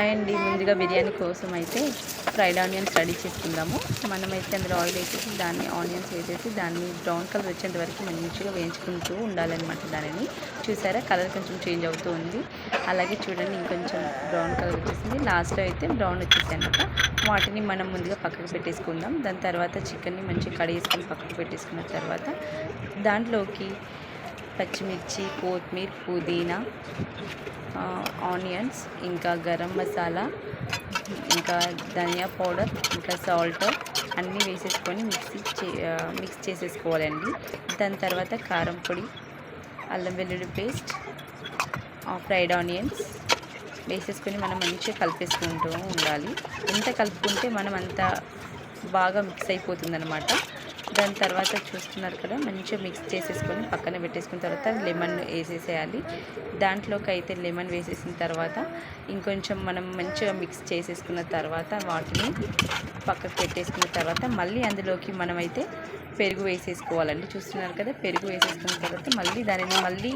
And. ముందుగా బిర్యానీ కోసం అయితే ఫ్రైడ్ ఆనియన్స్ రెడీ చేసుకుందాము. మనమైతే అందులో ఆయిల్ వేసేసి దాన్ని ఆనియన్స్ వేసేసి దాన్ని బ్రౌన్ కలర్ వచ్చేంత వరకు మంచిగా వేయించుకుంటూ ఉండాలన్నమాట దానిని. చూసారా? కలర్ కొంచెం చేంజ్ అవుతూ ఉంది. అలాగే చూడండి ఇంకొంచెం బ్రౌన్ కలర్ వచ్చేసింది. లాస్ట్లో అయితే బ్రౌన్ వచ్చేసి అనమాట వాటిని మనం ముందుగా పక్కకు పెట్టేసుకుందాం. దాని తర్వాత చికెన్ని మంచిగా కడిగేసుకొని పక్కకు పెట్టేసుకున్న తర్వాత దాంట్లోకి పచ్చిమిర్చి కొత్తిమీర పుదీనా ఆనియన్స్ ఇంకా గరం మసాలా ఇంకా ధనియా పౌడర్ ఇంకా సాల్ట్ అన్నీ వేసేసుకొని మిక్సీ చే మిక్స్ చేసేసుకోవాలండి. దాని తర్వాత కారం పొడి అల్లం వెల్లుల్లి పేస్ట్ ఫ్రైడ్ ఆనియన్స్ వేసేసుకొని మనం మంచిగా కలిపేసుకుంటూ ఉండాలి. ఎంత కలుపుకుంటే మనం అంత బాగా మిక్స్ అయిపోతుందన్నమాట. దాని తర్వాత చూస్తున్నారు కదా మంచిగా మిక్స్ చేసేసుకొని పక్కన పెట్టేసుకున్న తర్వాత లెమన్ వేసేసేయాలి. దాంట్లోకి అయితే లెమన్ వేసేసిన తర్వాత ఇంకొంచెం మనం మంచిగా మిక్స్ చేసేసుకున్న తర్వాత వాటిని పక్కకు పెట్టేసుకున్న తర్వాత మళ్ళీ అందులోకి మనమైతే పెరుగు వేసేసుకోవాలండి. చూస్తున్నారు కదా పెరుగు వేసేసుకున్న తర్వాత మళ్ళీ దానిని మళ్ళీ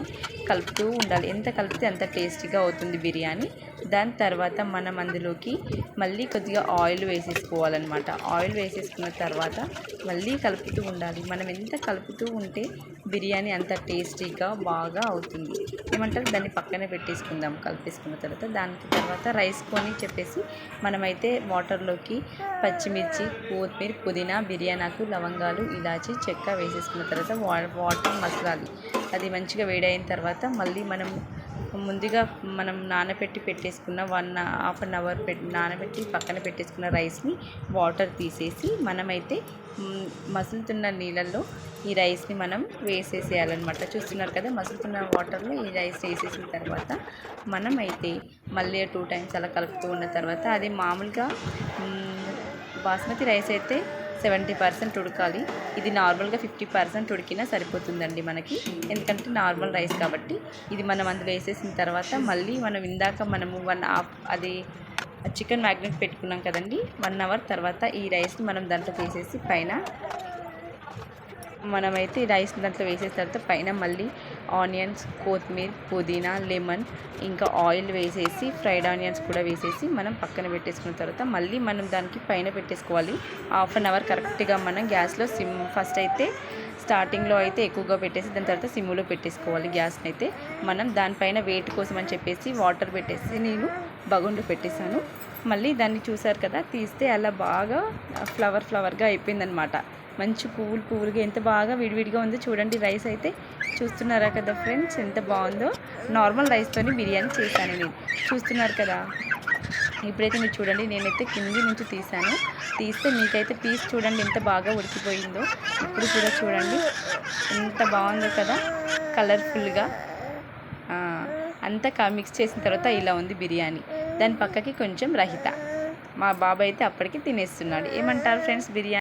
కలుపుతూ ఉండాలి. ఎంత కలిపితే అంత టేస్టీగా అవుతుంది బిర్యానీ. దాని తర్వాత మనం అందులోకి మళ్ళీ కొద్దిగా ఆయిల్ వేసేసుకోవాలన్నమాట. ఆయిల్ వేసేసుకున్న తర్వాత మళ్ళీ కలుపు కలుపుతూ ఉండాలి. మనం ఎంత కలుపుతూ ఉంటే బిర్యానీ అంత టేస్టీగా బాగా అవుతుంది. ఏమంటారు? దాన్ని పక్కనే పెట్టేసుకుందాం. కలిపేసుకున్న తర్వాత దానికి తర్వాత రైస్ కొని చెప్పేసి మనమైతే వాటర్లోకి పచ్చిమిర్చి కొత్తిమీర పుదీనా బిర్యానాకు లవంగాలు ఇలాచి చెక్క వేసేసుకున్న తర్వాత వా వాటర్ మసలాలి. అది మంచిగా వేడైన తర్వాత మళ్ళీ మనం ముందుగా మనం నానబెట్టి పెట్టేసుకున్న వన్ హాఫ్ అన్ అవర్ పెట్టి నానబెట్టి పక్కన పెట్టేసుకున్న రైస్ని వాటర్ తీసేసి మనమైతే మసులుతున్న నీళ్ళల్లో ఈ రైస్ని మనం వేసేసేయాలన్నమాట. చూస్తున్నారు కదా మసులుతున్న వాటర్లో ఈ రైస్ వేసేసిన తర్వాత మనమైతే మళ్ళీ టూ టైమ్స్ అలా కలుపుతూ ఉన్న తర్వాత అది మామూలుగా బాస్మతి రైస్ అయితే సెవెంటీ పర్సెంట్ ఉడకాలి. ఇది నార్మల్గా ఫిఫ్టీ పర్సెంట్ ఉడికినా సరిపోతుందండి మనకి. ఎందుకంటే నార్మల్ రైస్ కాబట్టి ఇది మనం అందులో వేసేసిన తర్వాత మళ్ళీ మనం ఇందాక మనము వన్ హాఫ్ అది చికెన్ మ్యాగ్నెట్ పెట్టుకున్నాం కదండి వన్ అవర్ తర్వాత ఈ రైస్ని మనం దాంట్లో వేసేసి పైన మనమైతే రైస్ దాంట్లో వేసేసిన తర్వాత పైన మళ్ళీ ఆనియన్స్ కొత్తిమీర పుదీనా లెమన్ ఇంకా ఆయిల్ వేసేసి ఫ్రైడ్ ఆనియన్స్ కూడా వేసేసి మనం పక్కన పెట్టేసుకున్న తర్వాత మళ్ళీ మనం దానికి పైన పెట్టేసుకోవాలి. హాఫ్ అన్ అవర్ కరెక్ట్గా మనం గ్యాస్లో సిమ్ ఫస్ట్ అయితే స్టార్టింగ్లో అయితే ఎక్కువగా పెట్టేసి దాని తర్వాత సిమ్లో పెట్టేసుకోవాలి గ్యాస్ని అయితే మనం దానిపైన వెయిట్ కోసం అని చెప్పేసి వాటర్ పెట్టేసి నేను బగుండు పెట్టేశాను. మళ్ళీ దాన్ని చూసారు కదా తీస్తే అలా బాగా ఫ్లవర్ ఫ్లవర్గా అయిపోయిందనమాట మంచి పువ్వులు పువ్వులుగా ఎంత బాగా విడివిడిగా ఉందో చూడండి. రైస్ అయితే చూస్తున్నారా కదా ఫ్రెండ్స్? ఎంత బాగుందో. నార్మల్ రైస్తోని బిర్యానీ చేశాను నేను. చూస్తున్నారు కదా? ఇప్పుడైతే మీరు చూడండి నేనైతే కింది నుంచి తీసాను తీస్తే మీకైతే పీస్ చూడండి ఎంత బాగా ఉడికిపోయిందో. ఇప్పుడు కూడా చూడండి ఎంత బాగుందో కదా కలర్ఫుల్గా. అంతా మిక్స్ చేసిన తర్వాత ఇలా ఉంది బిర్యానీ. దాని పక్కకి కొంచెం రహిత. మా బాబాయ్ అయితే అప్పటికి తినేస్తున్నాడు. ఏమంటారు ఫ్రెండ్స్ బిర్యానీ